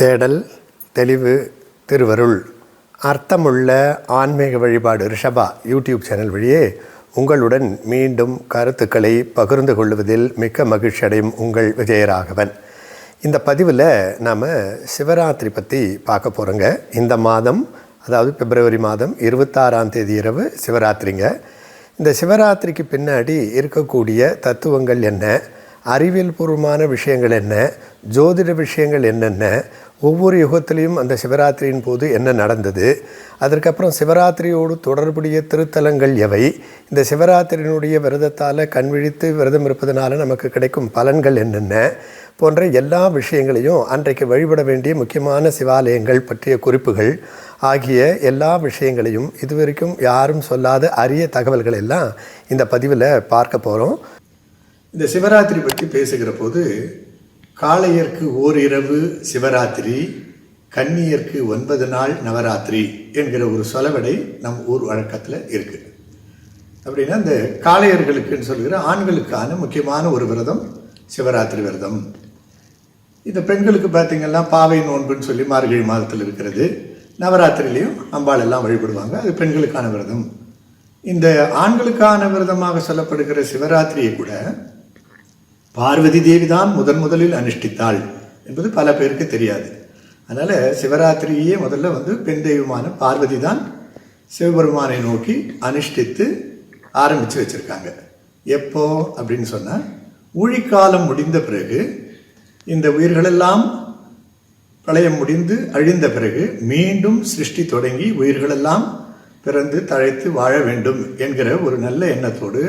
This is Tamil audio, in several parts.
தேடல் தெளிவு திருவருள். அர்த்தமுள்ள ஆன்மீக வழிபாடு ரிஷபா யூடியூப் சேனல் வழியே உங்களுடன் மீண்டும் கருத்துக்களை பகிர்ந்து கொள்வதில் மிக்க மகிழ்ச்சி அடையும் உங்கள் விஜயராகவன். இந்த பதிவில் நாம் சிவராத்திரி பற்றி பார்க்க போகிறோங்க இந்த மாதம் அதாவது பிப்ரவரி மாதம் இருபத்தாறாம் தேதி இரவு சிவராத்திரிங்க. இந்த சிவராத்திரிக்கு பின்னாடி இருக்கக்கூடிய தத்துவங்கள் என்ன? அறிவியல் பூர்வமான விஷயங்கள் என்ன ஜோதிட விஷயங்கள் என்னென்ன ஒவ்வொரு யுகத்திலையும் அந்த சிவராத்திரியின் போது என்ன நடந்தது அதற்கப்புறம் சிவராத்திரியோடு தொடர்புடைய திருத்தலங்கள் எவை இந்த சிவராத்திரியினுடைய விரதத்தால் கண் விழித்து விரதம் இருப்பதனால நமக்கு கிடைக்கும் பலன்கள் என்னென்ன போன்ற எல்லா விஷயங்களையும் அன்றைக்கு வழிபட வேண்டிய முக்கியமான சிவாலயங்கள் பற்றிய குறிப்புகள் ஆகிய எல்லா விஷயங்களையும் இதுவரைக்கும் யாரும் சொல்லாத அரிய தகவல்கள் எல்லாம் இந்த பதிவில் பார்க்க போகிறோம் இந்த சிவராத்திரி பற்றி பேசுகிற போது காளையர்க்கு ஓரிரவு சிவராத்திரி கன்னியர்க்கு ஒன்பது நாள் நவராத்திரி என்கிற ஒரு சொலவடை நம் ஊர் வழக்கத்தில் இருக்குது அப்படின்னா இந்த காளையர்களுக்குன்னு சொல்கிற ஆண்களுக்கான முக்கியமான ஒரு விரதம் சிவராத்திரி விரதம். இந்த பெண்களுக்கு பார்த்தீங்கன்னா பாவை நோன்புன்னு சொல்லி மார்கழி மாதத்தில் இருக்கிறது. நவராத்திரிலையும் அம்பாள் எல்லாம் வழிபடுவாங்க அது பெண்களுக்கான விரதம். இந்த ஆண்களுக்கான விரதமாக சொல்லப்படுகிற சிவராத்திரியை கூட பார்வதி தேவி தான் முதன் முதலில் அனுஷ்டித்தாள் என்பது பல பேருக்கு தெரியாது. அதனால் சிவராத்திரியே முதல்ல வந்து பெண் தெய்வமான பார்வதி தான் சிவபெருமானை நோக்கி அனுஷ்டித்து ஆரம்பித்து வச்சுருக்காங்க. எப்போ அப்படின்னு சொன்னால் ஊழிக்காலம் முடிந்த பிறகு இந்த உயிர்களெல்லாம் பிரளயம் முடிந்து அழிந்த பிறகு மீண்டும் சிருஷ்டி தொடங்கி உயிர்களெல்லாம் பிறந்து தழைத்து வாழ வேண்டும் என்கிற ஒரு நல்ல எண்ணத்தோடு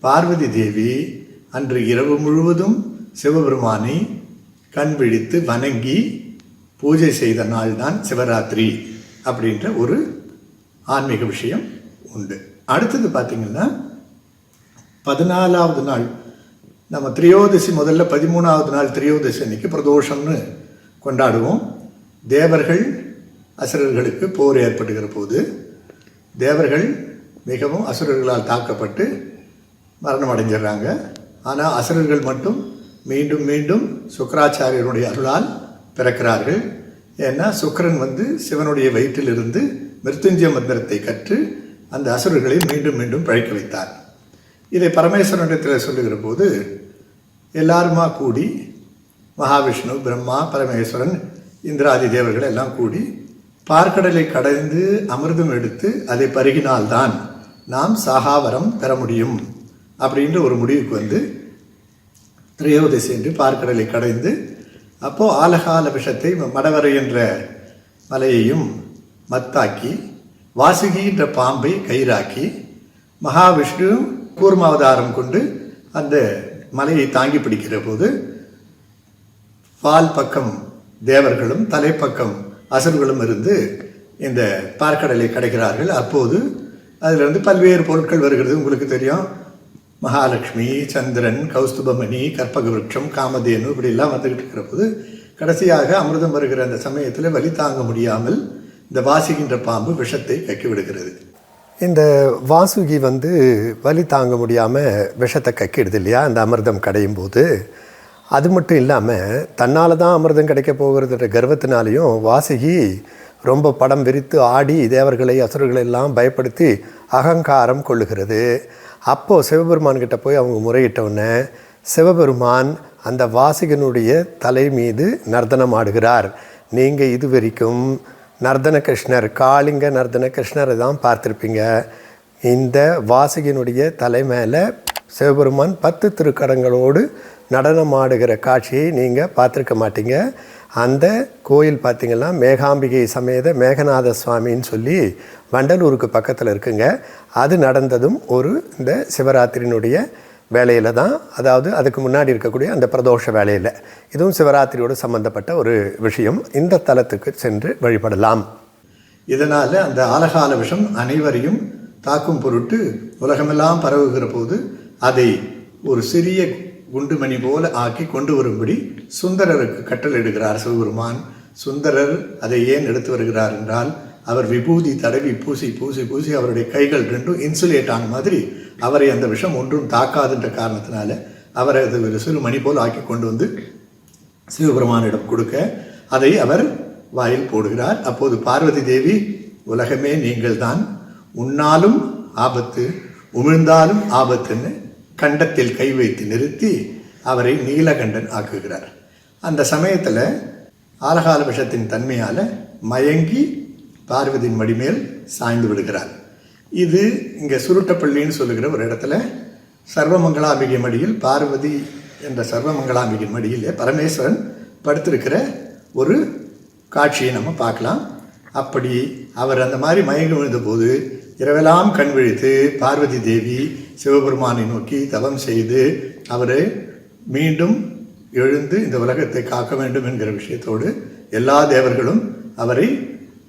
பார்வதி தேவி அன்று இரவு முழுவதும் சிவபெருமானை கண் விழித்து வணங்கி பூஜை செய்த நாள் தான் சிவராத்திரி அப்படின்ற ஒரு ஆன்மீக விஷயம் உண்டு. அடுத்தது பார்த்திங்கன்னா பதினாலாவது நாள். நம்ம திரியோதசி முதல்ல பதிமூணாவது நாள் திரியோதசி அன்னைக்கு பிரதோஷம்னு கொண்டாடுவோம். தேவர்கள் அசுரர்களுக்கு போர் ஏற்படுகிற போது தேவர்கள் மிகவும் அசுரர்களால் தாக்கப்பட்டு மரணம் அடைஞ்சிடுறாங்க ஆனால் அசுரர்கள் மட்டும் மீண்டும் மீண்டும் சுக்கராச்சாரியருடைய அருளால் பிறக்கிறார்கள். ஏன்னா சுக்கரன் வந்து சிவனுடைய வயிற்றிலிருந்து மிருத்துஞ்சய மந்திரத்தை கற்று அந்த அசுரர்களை மீண்டும் மீண்டும் பழைக்க வைத்தார். இதை பரமேஸ்வரனிடத்தில் சொல்லுகிற போது எல்லாருமா கூடி மகாவிஷ்ணு பிரம்மா பரமேஸ்வரன் இந்திராதி தேவர்கள் எல்லாம் கூடி பார்க்கடலை கடைந்து அமிர்தம் எடுத்து அதை பருகினால்தான் நாம் சாகாவரம் பெற முடியும். அப்படின்ற ஒரு முடிவுக்கு வந்து திரையோதசி என்று பார்க்கடலை கடைந்து அப்போது ஆலகால விஷத்தை மடவரை என்ற மலையையும் மத்தாக்கி வாசுகி என்ற பாம்பை கயிறாக்கி மகாவிஷ்ணு கூர்மாவதாரம் கொண்டு அந்த மலையை தாங்கி பிடிக்கிற போது பால் பக்கம் தேவர்களும் தலைப்பக்கம் அசுர்களும் இருந்து இந்த பார்க்கடலை கிடைக்கிறார்கள் அப்போது அதிலிருந்து பல்வேறு பொருட்கள் வருகிறது. உங்களுக்கு தெரியும். மகாலட்சுமி சந்திரன் கௌஸ்துபமணி கற்பக விருட்சம் காமதேனு இப்படிலாம் வந்துக்கிட்டு இருக்கிற போது கடைசியாக அமிர்தம் வருகிற அந்த சமயத்தில் வலி தாங்க முடியாமல் இந்த வாசிக்கின்ற பாம்பு விஷத்தை கக்கி விடுகிறது. இந்த வாசுகி வந்து வலி தாங்க முடியாமல் விஷத்தை கக்கிடுது இல்லையா? அந்த அமிர்தம் கடையும் போது. அது மட்டும் இல்லாமல் தன்னால் தான் அமிர்தம் கிடைக்க போகிறதுன்ற கர்வத்தினாலையும் வாசுகி ரொம்ப படம் விரித்து ஆடி தேவர்களை அசுரர்களை எல்லாம் பயப்படுத்தி அகங்காரம் கொள்ளுகிறது. அப்போது சிவபெருமான் கிட்ட போய் அவங்க முறையிட்டவுடனே சிவபெருமான் அந்த வாசிகனுடைய தலை மீது நர்தனம் ஆடுகிறார். நீங்கள் இது வரைக்கும் நர்தன கிருஷ்ணர் காளிங்க நர்தன கிருஷ்ணரை தான் பார்த்துருப்பீங்க. இந்த வாசகினுடைய தலை மேலே சிவபெருமான் பத்து திருக்கடங்களோடு நடனம் ஆடுகிற காட்சியை நீங்கள் பார்த்துருக்க மாட்டீங்க. அந்த கோயில் பார்த்திங்கன்னா மேகாம்பிகை சமேத மேகநாத சுவாமின்னு சொல்லி வண்டலூருக்கு பக்கத்தில் இருக்குங்க. அது நடந்ததும் ஒரு இந்த சிவராத்திரியினுடைய வேலையில் தான். அதாவது அதுக்கு முன்னாடி இருக்கக்கூடிய அந்த பிரதோஷ வேலையில் இதுவும் சிவராத்திரியோடு சம்பந்தப்பட்ட ஒரு விஷயம். இந்த தலத்துக்கு சென்று வழிபடலாம். இதனால் அந்த ஆலகால விஷம் அனைவரையும் தாக்கும் பொருட்டு உலகமெல்லாம் பரவுகிற போது அதை ஒரு சிறிய குண்டுமணி போல ஆக்கி கொண்டு வரும்படி சுந்தரருக்கு கட்டளையிடுகிறார் சிவபெருமான். சுந்தரர் அதை ஏன் எடுத்து வருகிறார் என்றால் அவர் விபூதி தடவி பூசி பூசி பூசி அவருடைய கைகள் ரெண்டும் இன்சுலேட் ஆன மாதிரி அவரை அந்த விஷம் ஒன்றும் தாக்காதுன்ற காரணத்தினால அவரை அது ஒரு சிறு மணி போல் ஆக்கி கொண்டு வந்து சிவபெருமானிடம் கொடுக்க அதை அவர் வாயில் போடுகிறார். அப்போது பார்வதி தேவி உலகமே நீங்கள்தான். உன்னாலும் ஆபத்து உமிழ்ந்தாலும் ஆபத்துன்னு கண்டத்தில் கை வைத்து நிறுத்தி அவரை நீலகண்டன் ஆக்குகிறார். அந்த சமயத்தில் ஆலகால விஷத்தின் தன்மையால் மயங்கி பார்வதியின் மடிமேல் சாய்ந்து விடுகிறார். இது இங்கே சுருட்டப்பள்ளின்னு சொல்லுகிற ஒரு இடத்துல சர்வமங்களாம்பிகை மடியில் பார்வதி என்ற சர்வமங்களாம்பிகை மடியில் பரமேஸ்வரன் படுத்திருக்கிற ஒரு காட்சியை நம்ம பார்க்கலாம். அப்படி அவர் அந்த மாதிரி மயங்கி விழுந்தபோது இரவெல்லாம் கண் விழித்து பார்வதி தேவி சிவபெருமானை நோக்கி தவம் செய்து அவரை மீண்டும் எழுந்து இந்த உலகத்தை காக்க வேண்டும் என்கிற விஷயத்தோடு எல்லா தேவர்களும் அவரை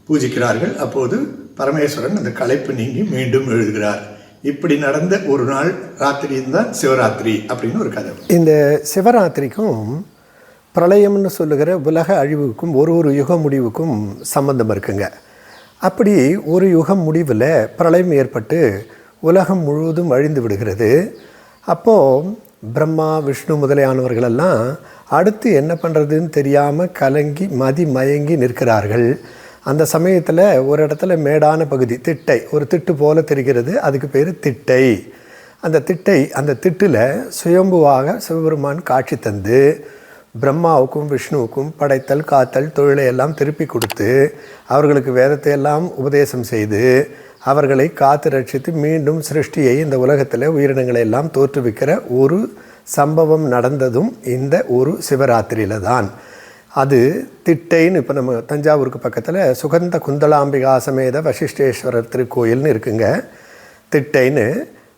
பூஜிக்கிறார்கள். அப்போது பரமேஸ்வரன் அந்த களைப்பு நீங்கி மீண்டும் எழுதுகிறார். இப்படி நடந்த ஒரு நாள் ராத்திரி தான் சிவராத்திரி அப்படின்னு ஒரு கதை. இந்த சிவராத்திரிக்கும் பிரளயம்னு சொல்லுகிற உலக அழிவுக்கும் ஒரு ஒரு யுக முடிவுக்கும் சம்மந்தம் இருக்குங்க. அப்படி ஒரு யுகம் முடிவில் பிரளயம் ஏற்பட்டு உலகம் முழுவதும் அழிந்து விடுகிறது. அப்போது பிரம்மா விஷ்ணு முதலியானவர்களெல்லாம் அடுத்து என்ன பண்ணுறதுன்னு தெரியாமல் கலங்கி மதி மயங்கி நிற்கிறார்கள். அந்த சமயத்தில் ஒரு இடத்துல மேடான பகுதி திட்டை ஒரு திட்டு போல தெரிகிறது. அதுக்கு பேர் திட்டை. அந்த திட்டை அந்த திட்டில் சுயம்புவாக சிவபெருமான் காட்சி தந்து பிரம்மாவுக்கும் விஷ்ணுவுக்கும் படைத்தல் காத்தல் தொழிலை எல்லாம் திருப்பி கொடுத்து அவர்களுக்கு வேதத்தை எல்லாம் உபதேசம் செய்து அவர்களை காத்து ரட்சித்து மீண்டும் சிருஷ்டியை இந்த உலகத்தில் உயிரினங்களை எல்லாம் தோற்றுவிக்கிற ஒரு சம்பவம் நடந்ததும் இந்த ஒரு சிவராத்திரியில் தான். அது திட்டைன்னு இப்போ நம்ம தஞ்சாவூருக்கு பக்கத்தில் சுகந்த குந்தலாம்பிகா சமேத வசிஷ்டேஸ்வரர் திருக்கோயில்னு இருக்குங்க. திட்டைன்னு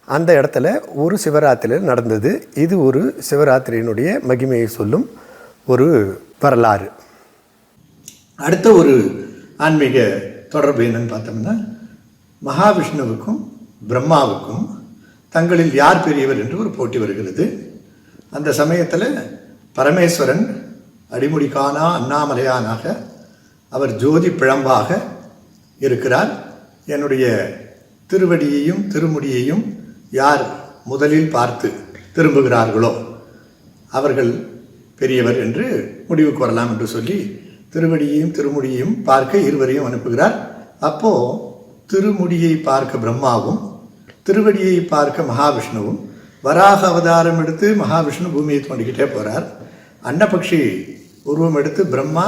அந்த இடத்துல ஒரு சிவராத்திரியில் நடந்தது. இது ஒரு சிவராத்திரியினுடைய மகிமையை சொல்லும் ஒரு வரலாறு. அடுத்த ஒரு ஆன்மீக தொடர்பு என்னன்னு பார்த்தோம்னா மகாவிஷ்ணுவுக்கும் பிரம்மாவுக்கும் தங்களில் யார் பெரியவர் என்று ஒரு போட்டி வருகிறது. அந்த சமயத்தில் பரமேஸ்வரன் அடிமுடிக்கானா அண்ணாமலையானாக அவர் ஜோதி பிழம்பாக இருக்கிறார். என்னுடைய திருவடியையும் திருமுடியையும் யார் முதலில் பார்த்து திரும்புகிறார்களோ அவர்கள் பெரியவர் என்று முடிவுக்கு வரலாம் என்று சொல்லி திருவடியையும் திருமுடியையும் பார்க்க இருவரையும் அனுப்புகிறார். அப்போ திருமுடியை பார்க்க பிரம்மாவும் திருவடியை பார்க்க மகாவிஷ்ணுவும் வராக அவதாரம் எடுத்து மகாவிஷ்ணு பூமியை தோண்டிக்கிட்டே போகிறார் அன்னபக்ஷி உருவம் எடுத்து பிரம்மா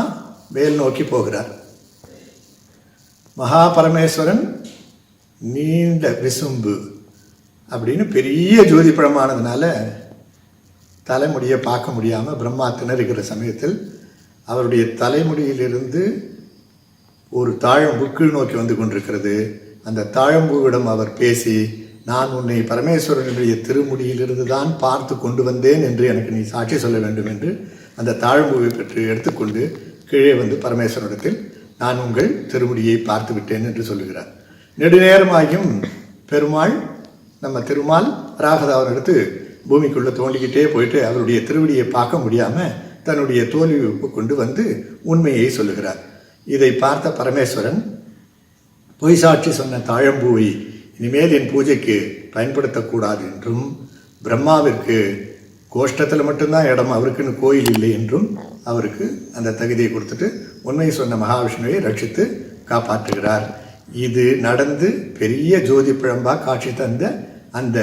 மேல் நோக்கி போகிறார். மகா பரமேஸ்வரன் நீண்ட விசும்பு அப்படின்னு பெரிய ஜோதி படமானதுனால தலைமுடியை பார்க்க முடியாமல் பிரம்மா திணறுகிற சமயத்தில் அவருடைய தலைமுடியிலிருந்து ஒரு தாழம்பு கீழ் நோக்கி வந்து கொண்டிருக்கிறது. அந்த தாழம்பூவிடம் அவர் பேசி நான் உன்னை பரமேஸ்வரனுடைய திருமுடியிலிருந்து தான் பார்த்து கொண்டு வந்தேன் என்று எனக்கு நீ சாட்சி சொல்ல வேண்டும் என்று அந்த தாழம்பூவை பெற்று எடுத்துக்கொண்டு கீழே வந்து பரமேஸ்வரனிடத்தில் நான் உங்கள் திருமுடியை பார்த்து விட்டேன் என்று சொல்லுகிறார். நெடுநேரமாகியும் பெருமாள் நம்ம திருமால் ராகதாவன் எடுத்து பூமிக்குள்ளே தோண்டிக்கிட்டே போயிட்டு அவருடைய திருவடியை பார்க்க முடியாமல் தன்னுடைய தோல்வி கொண்டு வந்து உண்மையை சொல்லுகிறார். இதை பார்த்த பரமேஸ்வரன் பொய் சாட்சி சொன்ன தாழம்பூவை இனிமேல் என் பூஜைக்கு பயன்படுத்தக்கூடாது என்றும் பிரம்மாவிற்கு கோஷ்டத்தில் மட்டும்தான் இடம் அவருக்குன்னு கோயில் இல்லை என்றும் அவருக்கு அந்த தகுதியை கொடுத்துட்டு உண்மையை சொன்ன மகாவிஷ்ணுவை ரட்சித்து காப்பாற்றுகிறார். இது நடந்து பெரிய ஜோதி பிழம்பாக காட்சி தந்த அந்த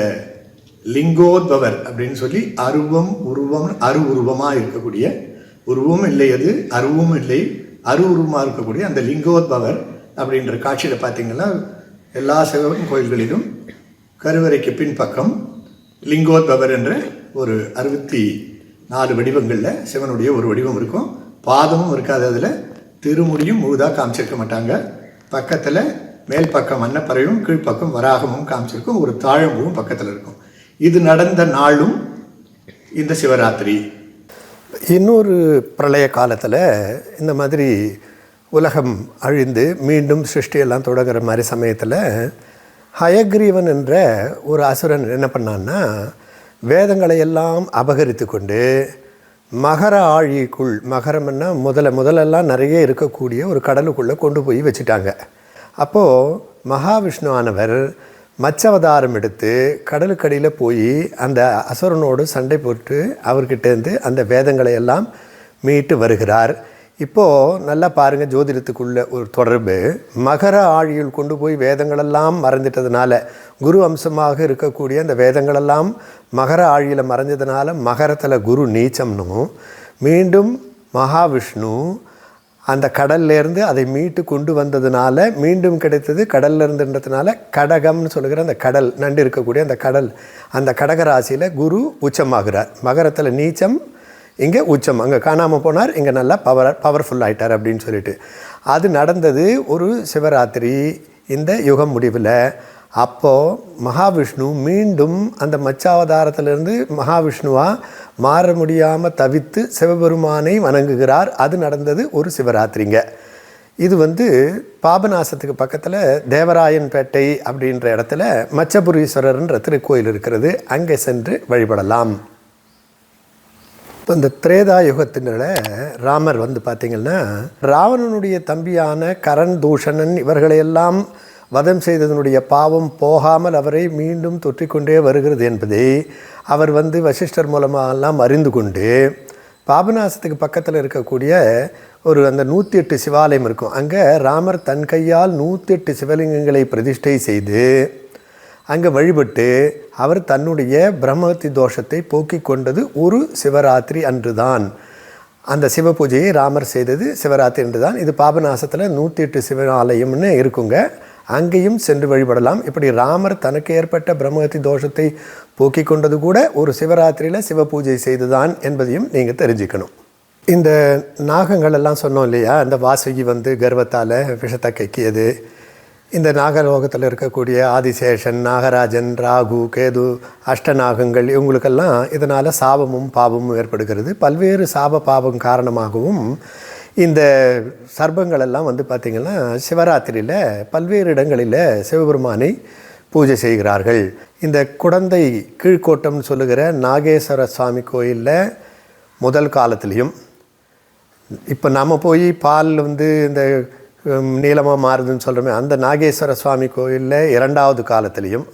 லிங்கோத்பவர் அப்படின்னு சொல்லி அருவம் உருவம் அரு உருவமாக இருக்கக்கூடிய உருவம் இல்லை அது அருவும் இல்லை அரு உருவமாக இருக்கக்கூடிய அந்த லிங்கோத்பவர் அப்படின்ற காட்சியில் பார்த்தீங்கன்னா எல்லா சிவன் கோயில்களிலும் கருவறைக்கு பின்பக்கம் லிங்கோத்பவர் என்ற ஒரு அறுபத்தி நாலு வடிவங்களில் சிவனுடைய ஒரு வடிவம் இருக்கும். பாதமும் இருக்காது அதில். திருமுடியும் முழுதாக காமிச்சிருக்க மாட்டாங்க. பக்கத்தில் மேல் பக்கம் அன்னப்பறையும் கீழ்ப்பக்கம் வராகமும் காமிச்சிருக்கும். ஒரு தாழம்பூவும் பக்கத்தில் இருக்கும். இது நடந்த நாளும் இந்த சிவராத்திரி. இன்னொரு பிரளய காலத்தில் இந்த மாதிரி உலகம் அழிந்து மீண்டும் சிருஷ்டியெல்லாம் தொடங்குற மாதிரி சமயத்தில் ஹயக்ரீவன் என்ற ஒரு அசுரன் என்ன பண்ணான்னா வேதங்களை எல்லாம் அபகரித்து கொண்டு மகர ஆழிக்குள் மகரம்னா முதல்ல முதலெல்லாம் நிறைய இருக்கக்கூடிய ஒரு கடலுக்குள்ளே கொண்டு போய் வச்சுட்டாங்க. அப்போது மகாவிஷ்ணு ஆனவர் மச்சவதாரம் எடுத்து கடலுக்கடியில் போய் அந்த அசுரனோடு சண்டை போட்டு அவர்கிட்டேருந்து அந்த வேதங்களை எல்லாம் மீட்டு வருகிறார். இப்போது நல்லா பாருங்கள் ஜோதிடத்துக்குள்ள ஒரு தொடர்பு. மகர ஆழியில் கொண்டு போய் வேதங்களெல்லாம் மறந்துட்டதுனால குரு அம்சமாக இருக்கக்கூடிய அந்த வேதங்களெல்லாம் மகர ஆழியில் மறைஞ்சதுனால மகரத்தில் குரு நீச்சம்னும் மீண்டும் மகாவிஷ்ணு அந்த கடல்லேருந்து அதை மீட்டு கொண்டு வந்ததுனால மீண்டும் கிடைத்தது கடல்ல இருந்துன்றதுனால கடகம்னு சொல்லுகிற அந்த கடல் நண்டு இருக்கக்கூடிய அந்த கடல் அந்த கடக ராசியில் குரு உச்சமாகிறார். மகரத்தில் நீச்சம் இங்கே உச்சம். அங்கே காணாமல் போனார் இங்கே நல்லா பவர் பவர்ஃபுல் ஆகிட்டார் அப்படின்னு சொல்லிட்டு. அது நடந்தது ஒரு சிவராத்திரி இந்த யுகம் முடிவில். அப்போது மகாவிஷ்ணு மீண்டும் அந்த மச்சாவதாரத்திலிருந்து மகாவிஷ்ணுவாக மாற முடியாமல் தவித்து சிவபெருமானை வணங்குகிறார். அது நடந்தது ஒரு சிவராத்திரிங்க. இது வந்து பாபநாசத்துக்கு பக்கத்தில் தேவராயன்பேட்டை அப்படின்ற இடத்துல மச்சபுரீஸ்வரர்ன்ற திருக்கோயில் இருக்கிறது. அங்கே சென்று வழிபடலாம். இப்போ இந்த திரேதா யுகத்தினால ராமர் வந்து பார்த்திங்கன்னா ராவணனுடைய தம்பியான கரண் தூஷணன் இவர்களையெல்லாம் வதம் செய்ததனுடைய பாவம் போகாமல் அவரை மீண்டும் தொற்றிக்கொண்டே வருகிறது என்பதை அவர் வந்து வசிஷ்டர் மூலமாகலாம் அறிந்து கொண்டு பாபநாசத்துக்கு பக்கத்தில் இருக்கக்கூடிய ஒரு அந்த நூற்றி எட்டு சிவாலயம் இருக்கும். அங்கே ராமர் தன் கையால் நூற்றி எட்டு சிவலிங்கங்களை பிரதிஷ்டை செய்து அங்கே வழிபட்டு அவர் தன்னுடைய பிரம்மஹத்தி தோஷத்தை போக்கிக் கொண்டது ஒரு சிவராத்திரி அன்றுதான். அந்த சிவ பூஜையை ராமர் செய்தது சிவராத்திரி அன்று தான் இது பாபநாசத்தில் நூற்றி எட்டு சிவாலயம்னு இருக்குங்க. அங்கேயும் சென்று வழிபடலாம். இப்படி ராமர் தனக்கு ஏற்பட்ட பிரம்மஹத்தி தோஷத்தை போக்கிக் கொண்டது கூட ஒரு சிவராத்திரியில் சிவ பூஜை செய்துதான் என்பதையும் நீங்கள் தெரிஞ்சுக்கணும். இந்த நாகங்கள் எல்லாம் சொன்னோம் இல்லையா? அந்த வாசுகி வந்து கர்வத்தால் விஷத்தை கக்கியது. இந்த நாகலோகத்தில் இருக்கக்கூடிய ஆதிசேஷன் நாகராஜன் ராகு கேது அஷ்டநாகங்கள் இவங்களுக்கெல்லாம் இதனால் சாபமும் பாவமும் ஏற்படுகிறது. பல்வேறு சாப பாவம் காரணமாகவும் இந்த சர்பங்களெல்லாம் எல்லாம் வந்து பார்த்திங்கன்னா சிவராத்திரியில் பல்வேறு இடங்களில் சிவபெருமானை பூஜை செய்கிறார்கள். இந்த குடந்தை கீழ்கோட்டம்னு சொல்லுகிற நாகேஸ்வர சுவாமி கோயிலில் முதல் காலத்துலேயும் இப்போ நம்ம போய் பால் வந்து இந்த நீளமாக மாறுதுன்னு சொல்கிறோமே அந்த நாகேஸ்வர சுவாமி கோயிலில் இரண்டாவது காலத்துலேயும்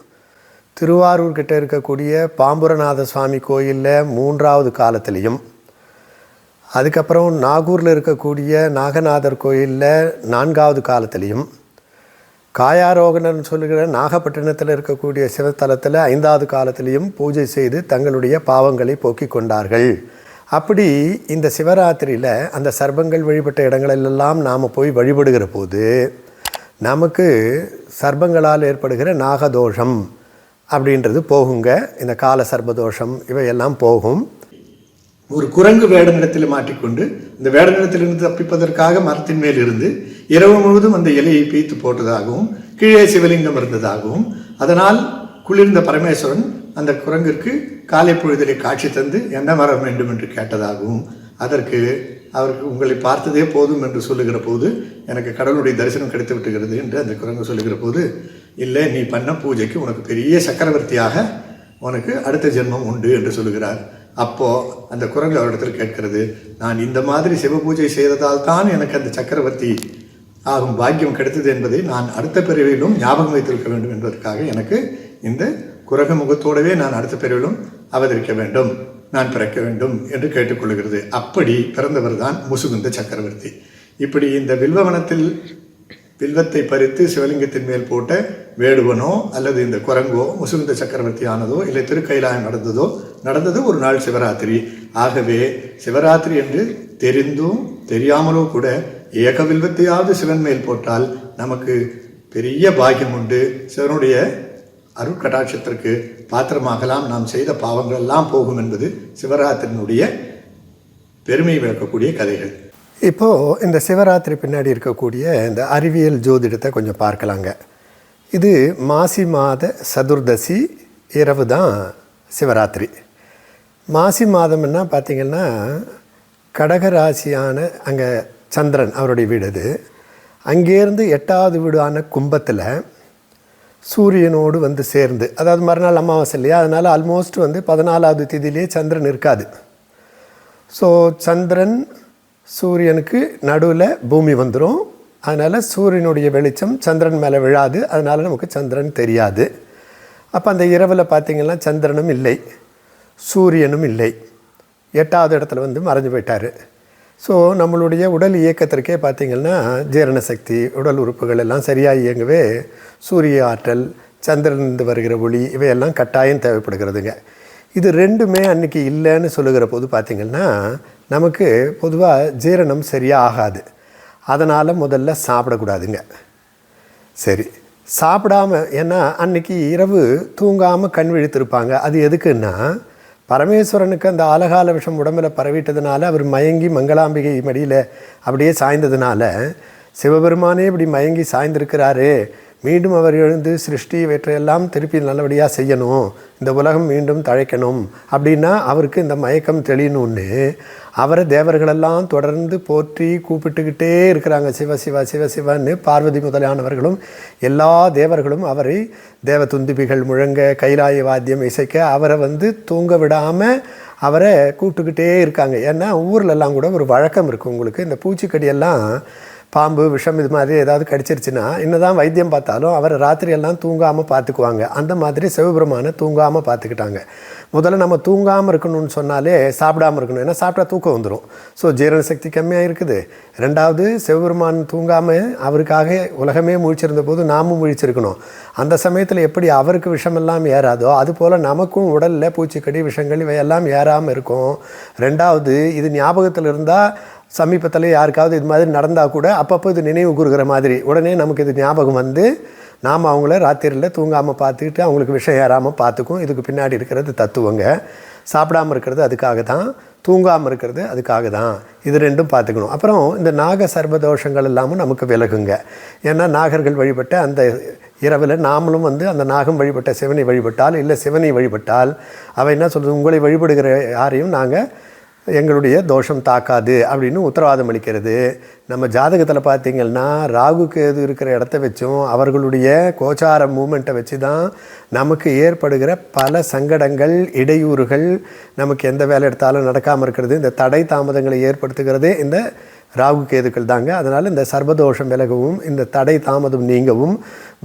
திருவாரூர்கிட்ட இருக்கக்கூடிய பாம்புரநாத சுவாமி கோயிலில் மூன்றாவது காலத்துலேயும் அதுக்கப்புறம் நாகூரில் இருக்கக்கூடிய நாகநாதர் கோயிலில் நான்காவது காலத்திலையும் காயாரோகணன் சொல்லுகிற நாகப்பட்டினத்தில் இருக்கக்கூடிய சிவத்தலத்தில் ஐந்தாவது காலத்திலையும் பூஜை செய்து தங்களுடைய பாவங்களை போக்கிக் கொண்டார்கள். அப்படி இந்த சிவராத்திரியில் அந்த சர்பங்கள் வழிபட்ட இடங்களிலெல்லாம் நாம் போய் வழிபடுகிற போது நமக்கு சர்பங்களால் ஏற்படுகிற நாகதோஷம் அப்படின்றது போகுங்க. இந்த கால சர்பதோஷம் இவையெல்லாம் போகும். ஒரு குரங்கு வேட நிலத்தில் மாட்டிக்கொண்டு இந்த வேட நிலத்திலிருந்து தப்பிப்பதற்காக மரத்தின் மேல் இருந்து இரவு முழுவதும் அந்த இலையை பீத்து போட்டதாகவும் கீழே சிவலிங்கம் இருந்ததாகவும் அதனால் குளிர்ந்த பரமேஸ்வரன் அந்த குரங்கிற்கு காலை பொழுதிலே காட்சி தந்து என்ன மரம் வேண்டும் என்று கேட்டதாகவும் அதற்கு அவருக்கு உங்களை பார்த்ததே போதும் என்று சொல்லுகிற போது எனக்கு கடவுளுடைய தரிசனம் கிடைத்து விட்டுகிறது என்று அந்த குரங்கு சொல்லுகிற போது இல்லை நீ பண்ண பூஜைக்கு உனக்கு பெரிய சக்கரவர்த்தியாக உனக்கு அடுத்த ஜென்மம் உண்டு என்று சொல்லுகிறார். அப்போது அந்த குரங்கு அவரிடத்தில் கேட்கிறது நான் இந்த மாதிரி சிவ பூஜை செய்ததால் தான் எனக்கு அந்த சக்கரவர்த்தி ஆகும் பாக்கியம் கிடைத்தது என்பதை நான் அடுத்த பிறவிலும் ஞாபகம் வைத்திருக்க வேண்டும் என்பதற்காக எனக்கு இந்த குரக முகத்தோடவே நான் அடுத்த பிறவிலும் அவதரிக்க வேண்டும். நான் பிறக்க வேண்டும் என்று கேட்டுக்கொள்கிறது. அப்படி பிறந்தவர் தான் முசுகுந்த சக்கரவர்த்தி. இப்படி இந்த வில்வவனத்தில் வில்வத்தை பறித்து சிவலிங்கத்தின் மேல் போட்ட வேடுவனோ அல்லது இந்த குரங்கோ முசுகுந்த சக்கரவர்த்தி ஆனதோ இல்லை திருக்கைலாயம் நடந்ததோ நடந்தது ஒரு நாள் சிவராத்திரி. ஆகவே சிவராத்திரி என்று தெரிந்தும் தெரியாமலோ கூட ஏக வில்வத்தையாவது சிவன் மேல் போட்டால் நமக்கு பெரிய பாக்கியம் உண்டு. சிவனுடைய அருட்கடாட்சத்திற்கு பாத்திரமாகலாம். நாம் செய்த பாவங்கள் எல்லாம் போகும் என்பது சிவராத்திரியினுடைய பெருமை விளக்கக்கூடிய கதைகள். இப்போது இந்த சிவராத்திரி பின்னாடி இருக்கக்கூடிய இந்த அறிவியல் ஜோதிடத்தை கொஞ்சம் பார்க்கலாங்க. இது மாசி மாத சதுர்தசி இரவு தான் சிவராத்திரி. மாசி மாதம்னா பார்த்திங்கன்னா கடகராசியான அங்கே சந்திரன் அவருடைய வீடு அது. அங்கேருந்து எட்டாவது வீடான கும்பத்தில் சூரியனோடு வந்து சேர்ந்து அதாவது மறுநாள் அமாவாசை இல்லையா? அதனால் ஆல்மோஸ்ட் வந்து பதினாலாவது திதியிலே சந்திரன் இருக்காது. ஸோ சந்திரன் சூரியனுக்கு நடுவில் பூமி வந்துடும் அதனால் சூரியனுடைய வெளிச்சம் சந்திரன் மேலே விழாது. அதனால் நமக்கு சந்திரன் தெரியாது. அப்போ அந்த இரவில் பார்த்திங்கன்னா சந்திரனும் இல்லை. சூரியனும் இல்லை. எட்டாவது இடத்துல வந்து மறைஞ்சு போயிட்டார். ஸோ நம்மளுடைய உடல் இயக்கத்திற்கே பார்த்திங்கன்னா ஜீரண சக்தி உடல் உறுப்புகள் எல்லாம் சரியாக இயங்கவே சூரிய ஆற்றல் சந்திரனிருந்து வருகிற ஒளி இவையெல்லாம் கட்டாயம் தேவைப்படுகிறதுங்க. இது ரெண்டுமே அன்றைக்கி இல்லைன்னு சொல்லுகிற போது பார்த்திங்கன்னா நமக்கு பொதுவாக ஜீரணம் சரியாக ஆகாது. அதனால் முதல்ல சாப்பிடக்கூடாதுங்க. சரி சாப்பிடாம ஏன்னா அன்னைக்கு இரவு தூங்காமல் கண் விழித்திருப்பாங்க. அது எதுக்குன்னா பரமேஸ்வரனுக்கு அந்த ஆலகால விஷம் உடம்புல பரவிட்டதுனால அவர் மயங்கி மங்களாம்பிகை மடியில் அப்படியே சாய்ந்ததுனால சிவபெருமானே இப்படி மயங்கி சாய்ந்திருக்கிறாரு மீண்டும் அவர் எழுந்து சிருஷ்டி இவற்றையெல்லாம் திருப்பி நல்லபடியாக செய்யணும். இந்த உலகம் மீண்டும் தழைக்கணும். அப்படின்னா அவருக்கு இந்த மயக்கம் தெளியணும்னு அவரை தேவர்களெல்லாம் தொடர்ந்து போற்றி கூப்பிட்டுக்கிட்டே இருக்கிறாங்க. சிவ சிவ சிவ சிவன்னு பார்வதி முதலானவர்களும் எல்லா தேவர்களும் அவரை தேவ துந்துபிகள் முழங்க கைலாய வாத்தியம் இசைக்க அவரை வந்து தூங்க விடாமல் அவரை கூப்பிட்டுக்கிட்டே இருக்காங்க. ஏன்னா ஊர்லெல்லாம் கூட ஒரு வழக்கம் இருக்குது உங்களுக்கு இந்த பூச்சிக்கடியெல்லாம் பாம்பு விஷம் இது மாதிரி ஏதாவது கடிச்சிருச்சுன்னா என்னதான் வைத்தியம் பார்த்தாலும் அவர் ராத்திரியெல்லாம் தூங்காமல் பார்த்துக்குவாங்க. அந்த மாதிரி சிவபெருமானை தூங்காமல் பார்த்துக்கிட்டாங்க. முதல்ல நம்ம தூங்காமல் இருக்கணும்னு சொன்னாலே சாப்பிடாம இருக்கணும். ஏன்னா சாப்பிட்டா தூக்கம் வந்துடும் ஸோ ஜீரண சக்தி கம்மியாக இருக்குது. ரெண்டாவது சிவபெருமான் தூங்காமல் அவருக்காக உலகமே முழிச்சிருந்த போது நாமும் முழிச்சிருக்கணும். அந்த சமயத்தில் எப்படி அவருக்கு விஷமெல்லாம் ஏறாதோ அதுபோல் நமக்கும் உடலில் பூச்சிக்கடி விஷங்கள் இவையெல்லாம் ஏறாமல் இருக்கும். ரெண்டாவது இது ஞாபகத்தில் இருந்தால் சமீபத்தில் யாருக்காவது இது மாதிரி நடந்தால் கூட அப்பப்போ இது நினைவு கூறுகிற மாதிரி உடனே நமக்கு இது ஞாபகம் வந்து நாம் அவங்கள ராத்திரியில் தூங்காமல் பார்த்துக்கிட்டு அவங்களுக்கு விஷயம் ஏறாமல் பார்த்துக்கும். இதுக்கு பின்னாடி இருக்கிறது தத்துவங்க. சாப்பிடாமல் இருக்கிறது அதுக்காக தான். தூங்காமல் இருக்கிறது அதுக்காக தான். இது ரெண்டும் பார்த்துக்கணும். அப்புறம் இந்த நாக சர்வதோஷங்கள் எல்லாமும் நமக்கு விலகுங்க. ஏன்னா நாகர்கள் வழிபட்ட அந்த இரவில் நாமளும் வந்து அந்த நாகம் வழிபட்ட சிவனை வழிபட்டால் இல்லை சிவனை வழிபட்டால் அவை என்ன சொல்கிறது உங்களை வழிபடுகிற யாரையும் நாங்கள் எங்களுடைய தோஷம் தாக்காது அப்படின்னு உத்தரவாதம் அளிக்கிறது. நம்ம ஜாதகத்தில் பார்த்தீங்கன்னா ராகு கேது இருக்கிற இடத்த வச்சும் அவர்களுடைய கோச்சார மூமெண்ட்டை வச்சு தான் நமக்கு ஏற்படுகிற பல சங்கடங்கள் இடையூறுகள் நமக்கு எந்த வேலை எடுத்தாலும் நடக்காமல் இருக்கிறது. இந்த தடை தாமதங்களை ஏற்படுத்துகிறதே இந்த ராகு கேதுக்கள் தாங்க. அதனால் இந்த சர்வதோஷம் விலகவும் இந்த தடை தாமதம் நீங்கவும்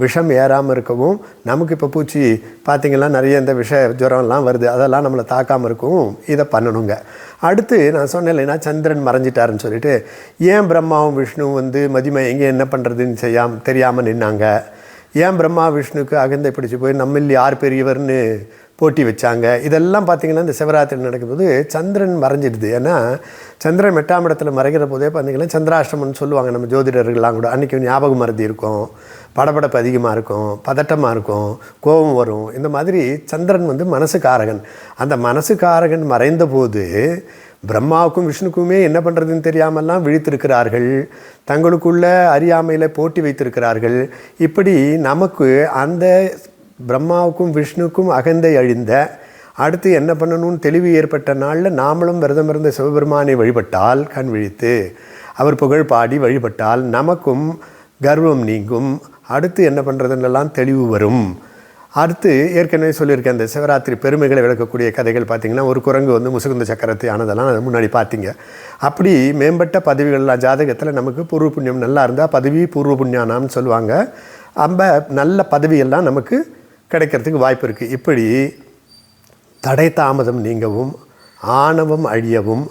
விஷம் ஏறாமல் இருக்கவும் நமக்கு இப்போ பூச்சி பார்த்திங்கன்னா நிறைய இந்த விஷ ஜுரம்லாம் வருது. அதெல்லாம் நம்மளை தாக்காமல் இருக்கவும் இதை பண்ணணுங்க. அடுத்து நான் சொன்னேன் இல்லைன்னா சந்திரன் மறைஞ்சிட்டாருன்னு சொல்லிட்டு ஏன் பிரம்மாவும் விஷ்ணுவும் வந்து மதிமை எங்கே என்ன பண்ணுறதுன்னு செய்யாம தெரியாமல் நின்னாங்க? ஏன் பிரம்மா விஷ்ணுக்கு அகந்தை பிடிச்சி போய் நம்மில் யார் பெரியவர்னு போட்டி வச்சாங்க. இதெல்லாம் பார்த்திங்கன்னா இந்த சிவராத்திரி நடக்கும்போது சந்திரன் மறைஞ்சிடுது. ஏன்னா சந்திரன் எட்டாம் இடத்துல மறைகிற போதே பார்த்திங்கன்னா சந்திராஷ்டமம்னு சொல்லுவாங்க. நம்ம ஜோதிடர்கள்லாம் கூட. அன்றைக்கி ஞாபகம் மறதி இருக்கும். படபடப்பு அதிகமாக இருக்கும். பதட்டமாக இருக்கும். கோபம் வரும். இந்த மாதிரி சந்திரன் வந்து மனசுக்காரகன். அந்த மனசுக்காரகன் மறைந்த போது பிரம்மாவுக்கும் விஷ்ணுக்குமே என்ன பண்ணுறதுன்னு தெரியாமல்லாம் விழித்திருக்கிறார்கள். தங்களுக்குள்ள அறியாமையில் போட்டி வைத்திருக்கிறார்கள். இப்படி நமக்கு அந்த பிரம்மாவுக்கும் விஷ்ணுக்கும் அகந்தை அழிந்த அடுத்து என்ன பண்ணணும்னு தெளிவு ஏற்பட்ட நாளில் நாமளும் விரதம் இருந்த சிவபெருமானை வழிபட்டால் கண் விழித்து அவர் புகழ் பாடி வழிபட்டால் நமக்கும் கர்வம் நீங்கும். அடுத்து என்ன பண்ணுறதுன்னெல்லாம் தெளிவு வரும். அடுத்து ஏற்கனவே சொல்லியிருக்கேன் அந்த சிவராத்திரி பெருமைகளை விளக்கக்கூடிய கதைகள் பார்த்திங்கன்னா ஒரு குரங்கு வந்து முசுகுந்த சக்கரத்தை ஆனதெல்லாம் அது முன்னாடி பார்த்தீங்க. அப்படி மேம்பட்ட பதவிகள்லாம் ஜாதகத்தில் நமக்கு பூர்வ புண்ணியம் நல்லா இருந்தால் பதவி பூர்வ புண்ணியானான்னு சொல்லுவாங்க. ரொம்ப நல்ல பதவியெல்லாம் நமக்கு கிடைக்கிறதுக்கு வாய்ப்பு இருக்குது இப்படி தடை தாமதம் நீங்கவும் ஆணவம் அழியவும்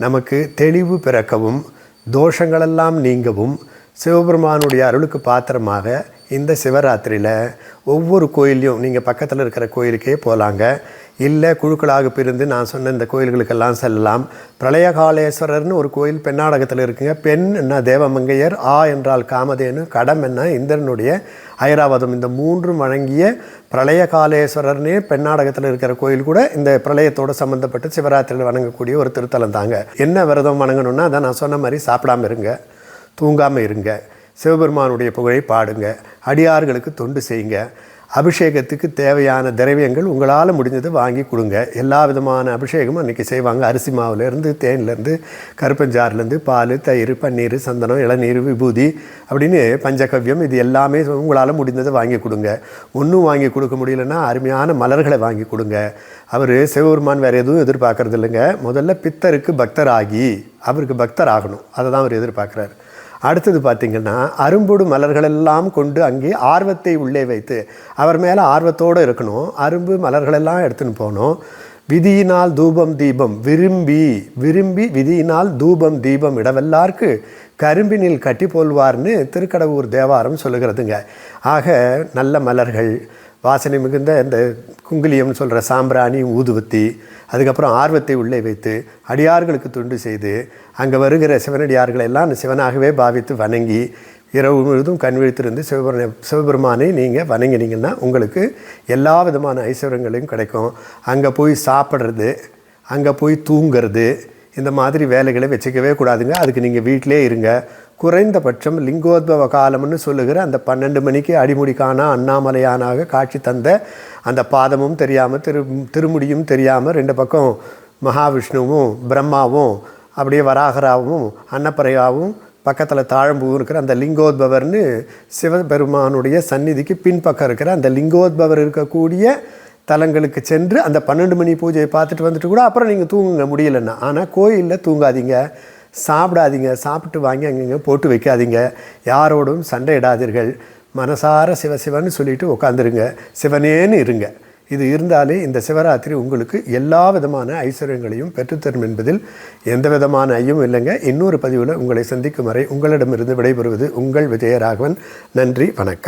நமக்கு தெளிவு பிறக்கவும் தோஷங்களெல்லாம் நீங்கவும் சிவபெருமானுடைய அருளுக்கு பாத்திரமாக இந்த சிவராத்திரியில் ஒவ்வொரு கோயிலையும் நீங்கள் பக்கத்தில் இருக்கிற கோயிலுக்கே போகலாங்க இல்லை குழுக்களாக பிரிந்து நான் சொன்ன இந்த கோயில்களுக்கெல்லாம் செல்லலாம். பிரளயகாலேஸ்வரர்னு ஒரு கோயில் பெண்ணாடகத்தில் இருக்குங்க. பெண் என்ன தேவமங்கையர் ஆ என்றால் காமதேனு கடம் என்ன இந்திரனுடைய ஐராவதம். இந்த மூன்றும் வழங்கிய பிரளயகாலேஸ்வரர்னே பெண்ணாடகத்தில் இருக்கிற கோயில் கூட இந்த பிரளயத்தோடு சம்மந்தப்பட்டு சிவராத்திரியில் வணங்கக்கூடிய ஒரு திருத்தலம் தாங்க என்ன விரதம் வணங்கணும்னா அதான் நான் சொன்ன மாதிரி சாப்பிடாம இருங்க தூங்காமல் இருங்க சிவபெருமானுடைய புகழை பாடுங்க அடியார்களுக்கு தொண்டு செய்யுங்க. அபிஷேகத்துக்கு தேவையான திரவியங்கள் உங்களால் முடிஞ்சதை வாங்கி கொடுங்க. எல்லா விதமான அபிஷேகமும் அன்றைக்கி செய்வாங்க. அரிசி மாவுலேருந்து தேன்லேருந்து கருப்பஞ்சாறுலேருந்து பால் தயிர் பன்னீர் சந்தனம் இளநீர் விபூதி அப்படின்னு பஞ்சகவ்யம் இது எல்லாமே உங்களால் முடிந்ததை வாங்கி கொடுங்க. ஒன்றும் வாங்கி கொடுக்க முடியலன்னா அருமையான மலர்களை வாங்கி கொடுங்க. அவர் சிவபெருமான் வேறு எதுவும் எதிர்பார்க்கறது இல்லைங்க முதல்ல பித்தருக்கு பக்தராகி அவருக்கு பக்தர் ஆகணும் அதை தான் அவர் எதிர்பார்க்குறாரு. அடுத்தது பார்த்திங்கன்னா அரும்புடு மலர்களெல்லாம் கொண்டு அங்கே ஆர்வத்தை உள்ளே வைத்து அவர் மேலே ஆர்வத்தோடு இருக்கணும் அரும்பு மலர்களெல்லாம் எடுத்துன்னு போகணும். விதியினால் தூபம் தீபம் விரும்பி விரும்பி விதியினால் தூபம் தீபம் இடவெல்லார்க்கு கரும்பினில் கட்டி போல்வார்னு திருக்கடவுர் தேவாரம் சொல்லுகிறதுங்க. ஆக நல்ல மலர்கள் வாசனை மிகுந்த இந்த குங்குலியம்னு சொல்கிற சாம்பிராணி ஊதுவத்தி அதுக்கப்புறம் ஆர்வத்தை உள்ளே வைத்து அடியார்களுக்கு துண்டு செய்து அங்கே வருகிற சிவனடியார்களை எல்லாம் சிவனாகவே பாவித்து வணங்கி இரவு முழுதும் கண் விழித்திருந்து சிவபெருமான சிவபெருமானை நீங்கள் வணங்கினீங்கன்னா உங்களுக்கு எல்லா விதமான ஐஸ்வர்யங்களையும் கிடைக்கும். அங்கே போய் சாப்பிட்றது அங்கே போய் தூங்கிறது இந்த மாதிரி வேலைகளை வச்சுக்கவே கூடாதுங்க. அதுக்கு நீங்கள் வீட்டிலே இருங்க. குறைந்தபட்சம் லிங்கோத்பவ காலம்னு சொல்லுகிற அந்த பன்னெண்டு மணிக்கு அடிமுடிக்கான அண்ணாமலையானாக காட்சி தந்த அந்த பாதமும் தெரியாமல் திரு திருமுடியும் தெரியாமல் ரெண்டு பக்கம் மகாவிஷ்ணுவும் பிரம்மாவும் அப்படியே வராகராவும் அன்னப்பறையாவும் பக்கத்தில் தாழம்பூவும் இருக்கிற அந்த லிங்கோத்பவர்னு சிவபெருமானுடைய சந்நிதிக்கு பின்பக்கம் இருக்கிற அந்த லிங்கோத்பவர் இருக்கக்கூடிய தலங்களுக்கு சென்று அந்த பன்னெண்டு மணி பூஜையை பார்த்துட்டு வந்துட்டு கூட அப்புறம் நீங்கள் தூங்குங்க முடியலன்னா. ஆனால் கோயிலில் தூங்காதீங்க. சாப்பிடாதீங்க. சாப்பிட்டு வாங்கி அங்கங்கே போட்டு வைக்காதீங்க. யாரோடும் சண்டையிடாதீர்கள். மனசார சிவசிவன்னு சொல்லிட்டு உட்காந்துருங்க சிவனேன்னு இருங்க. இது இருந்தாலே இந்த சிவராத்திரி உங்களுக்கு எல்லா விதமான ஐஸ்வர்யங்களையும் பெற்றுத்தரும் என்பதில் எந்த விதமான ஐயும் இல்லைங்க. இன்னொரு பதிவில் உங்களை சந்திக்கும் வரை உங்களிடமிருந்து விடைபெறுவது உங்கள் விஜயராகவன். நன்றி வணக்கம்.